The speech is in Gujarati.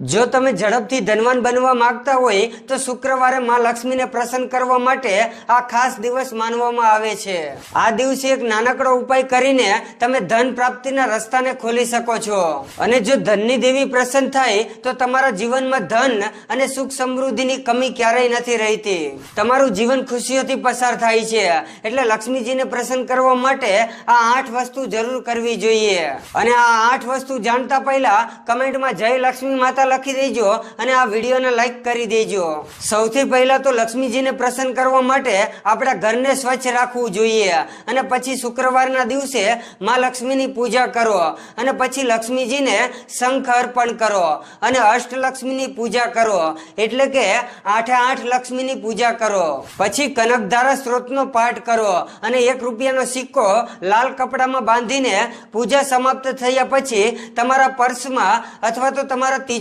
જો તમે ઝડપથી ધનવાન બનવા માંગતા હોય, તો શુક્રવારે માં લક્ષ્મીને પ્રસન્ન કરવા માટે આ ખાસ દિવસ માનવામાં આવે છે. આ દિવસે એક નાનકડો ઉપાય કરીને તમે ધન પ્રાપ્તિના રસ્તાને ખોલી શકો છો. અને જો ધનની દેવી પ્રસન્ન થાય, તો તમારા જીવનમાં ધન અને સુખ સમૃદ્ધિની કમી ક્યારેય નથી રહેતી. તમારું જીવન ખુશીઓથી પસાર થાય છે. એટલે લક્ષ્મીજીને પ્રસન્ન કરવા માટે આ આઠ વસ્તુ જરૂર કરવી જોઈએ. અને આ આઠ વસ્તુ જાણતા પહેલા કમેન્ટમાં જય લક્ષ્મી માતા લખી દેજો અને આ વિડીયોને લાઈક કરી દેજો. સૌથી પહેલા તો લક્ષ્મીજીને પ્રસન્ન કરવા માટે આપણા ઘરને સ્વચ્છ રાખવું જોઈએ અને પછી શુક્રવારના દિવસે માં લક્ષ્મીની પૂજા કરો અને પછી લક્ષ્મીજીને શંખ અર્પણ કરો અને અષ્ટલક્ષ્મીની પૂજા કરો એટલે કે આઠે આઠ લક્ષ્મીની પૂજા કરો. પછી કનકધારા સ્ત્રોતનો પાઠ કરો અને એક રૂપિયાનો સિક્કો લાલ કપડામાં બાંધીને પૂજા સમાપ્ત થયા પછી તમારા પર્સમાં અથવા તો તમારા તિજોરી